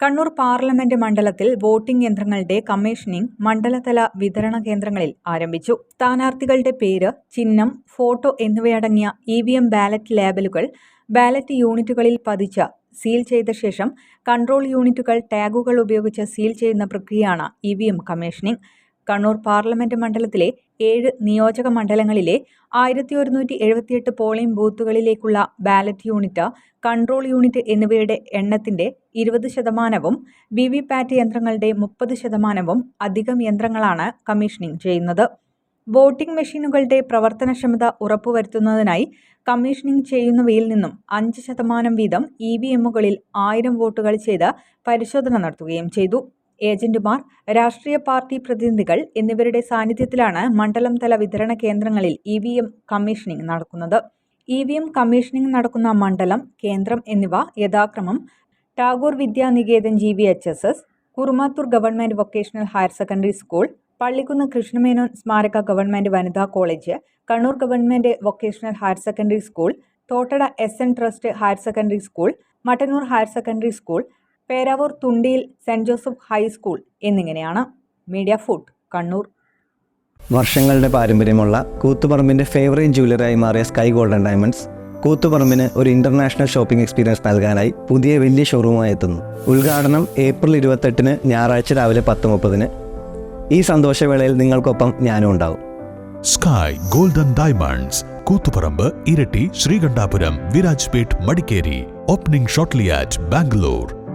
Kannur parliament മണ്ഡലത്തിൽ voting യന്ത്രങ്ങളുടെ commissioning മണ്ഡലതല വിതരണ കേന്ദ്രങ്ങളിൽ ആരംഭിച്ചു. സ്ഥാനാർത്ഥികളുടെ പേര് ചിഹ്നം ഫോട്ടോ എന്നിവയടങ്ങിയ ഇ വി എം ബാലറ്റ് ലേബലുകൾ ബാലറ്റ് യൂണിറ്റുകളിൽ പതിച്ച് സീൽ ചെയ്ത ശേഷം കൺട്രോൾ യൂണിറ്റുകൾ ടാഗുകൾ ഉപയോഗിച്ച് സീൽ ചെയ്യുന്ന പ്രക്രിയയാണ് E V M commissioning. Kannur parliament മണ്ഡലത്തിലെ ഏഴ് നിയോജക മണ്ഡലങ്ങളിലെ ആയിരത്തി ഒരുന്നൂറ്റി എഴുപത്തിയെട്ട് പോളിംഗ് ബൂത്തുകളിലേക്കുള്ള ബാലറ്റ് യൂണിറ്റ് കൺട്രോൾ യൂണിറ്റ് എന്നിവയുടെ എണ്ണത്തിന്റെ ഇരുപത് ശതമാനവും വി വി പാറ്റ് യന്ത്രങ്ങളുടെ മുപ്പത് ശതമാനവും അധികം യന്ത്രങ്ങളാണ് കമ്മീഷനിംഗ് ചെയ്യുന്നത്. വോട്ടിംഗ് മെഷീനുകളുടെ പ്രവർത്തനക്ഷമത ഉറപ്പുവരുത്തുന്നതിനായി കമ്മീഷനിംഗ് ചെയ്യുന്നവയിൽ നിന്നും അഞ്ച് ശതമാനം വീതം ഇ വി എമ്മുകളിൽ ആയിരം വോട്ടുകൾ ചെയ്ത് പരിശോധന നടത്തുകയും ചെയ്തു. ഏജന്റുമാർ രാഷ്ട്രീയ പാർട്ടി പ്രതിനിധികൾ എന്നിവരുടെ സാന്നിധ്യത്തിലാണ് മണ്ഡലം തല വിതരണ കേന്ദ്രങ്ങളിൽ ഇ വി എം കമ്മീഷനിംഗ് നടക്കുന്നത്. ഇ വി എം കമ്മീഷനിംഗ് നടക്കുന്ന മണ്ഡലം കേന്ദ്രം എന്നിവ യഥാക്രമം Tagore Vidyaniketan G V H S S Kurumathur government vocational higher secondary school Pallikkunnu Krishna Menon സ്മാരക ഗവൺമെന്റ് വനിതാ college Kannur government vocational higher secondary school Thottada S N trust higher secondary school Mattannur higher secondary school Peravoor തുണ്ടിയിൽ saint Joseph high school എന്നിങ്ങനെയാണ് media food Kannur. വർഷങ്ങളുടെ പാരമ്പര്യമുള്ള കൂത്തുപറമ്പിന്റെ favourite ജ്വല്ലറിയായി മാറിയ sky golden diamonds കൂത്തുപറമ്പിന് ഒരു international shopping experience നൽകാനായി പുതിയ വലിയ ഷോറൂമായി എത്തുന്നു. ഉദ്ഘാടനം ഏപ്രിൽ ഇരുപത്തെട്ടിന് ഞായറാഴ്ച രാവിലെ പത്ത് മുപ്പതിന് ഈ സന്തോഷവേളയിൽ നിങ്ങൾക്കൊപ്പം ഞാനും ഉണ്ടാവും. Sky golden diamonds Koothuparamba Iritty Sreekandapuram Virajpet Madikeri. Opening shortly at Bangalore